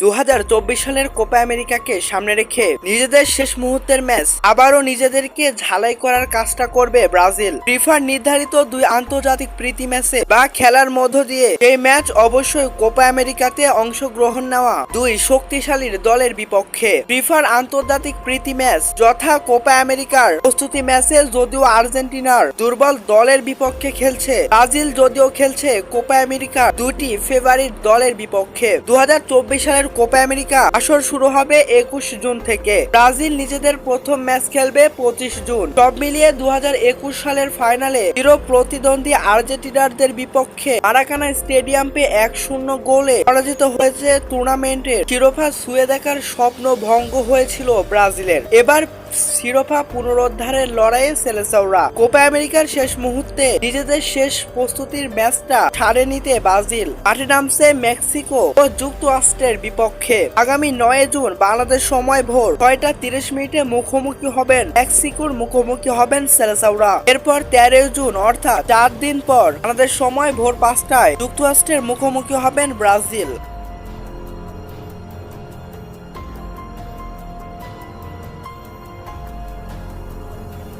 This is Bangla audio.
দু হাজার চব্বিশ সালের কোপা আমেরিকাকে সামনে রেখে নিজেদের শেষ মুহূর্তের ম্যাচ আবারও নিজেদেরকে ঝালাই করার কাজটা করবে ব্রাজিল। ফিফার নির্ধারিত দুই আন্তর্জাতিক প্রীতি ম্যাচে বা খেলার মধ্য দিয়ে এই ম্যাচ অবশ্যই কোপা আমেরিকাতে অংশগ্রহণ নেওয়া দুই শক্তিশালীর দলের বিপক্ষে। ফিফার আন্তর্জাতিক প্রীতি ম্যাচ যথা কোপা আমেরিকার প্রস্তুতি ম্যাচে যদিও আর্জেন্টিনার দুর্বল দলের বিপক্ষে খেলছে, ব্রাজিল যদিও খেলছে কোপা আমেরিকার দুটি ফেভারিট দলের বিপক্ষে। দু হাজার চব্বিশ সালের কোপা আমেরিকা আসর শুরু হবে একুশ জুন থেকে। ব্রাজিল নিজেদের প্রথম ম্যাচ খেলবে পঁচিশ জুন। সব মিলিয়ে দু হাজার একুশ সালের ফাইনালে চির প্রতিদ্বন্দ্বী আর্জেন্টিনারদের বিপক্ষে মারাকানা স্টেডিয়ামে এক শূন্য গোলে পরাজিত হয়েছে টুর্নামেন্টের শিরোপা শুয়ে দেখার স্বপ্ন ভঙ্গ হয়েছিল ব্রাজিলের। এবার শিরোপা পুনরুদ্ধারের লড়াইয়ে সেলেসাওরা কোপা আমেরিকার শেষ মুহূর্তে নিজেদের শেষ প্রস্তুতির ম্যাচটা ছাড়ে নিতে ব্রাজিল। মাঠে নামছে মেক্সিকো ও যুক্তরাষ্ট্রের বিপক্ষে। আগামী নয় জুন বাংলাদেশ সময় ভোর ছয়টা তিরিশ মিনিটে মুখোমুখি হবেন মেক্সিকোর মুখোমুখি হবেন সেলেসাওরা এরপর তেরোই জুন, অর্থাৎ চার দিন পর বাংলাদেশ সময় ভোর পাঁচটায় যুক্তরাষ্ট্রের মুখোমুখি হবেন ব্রাজিল।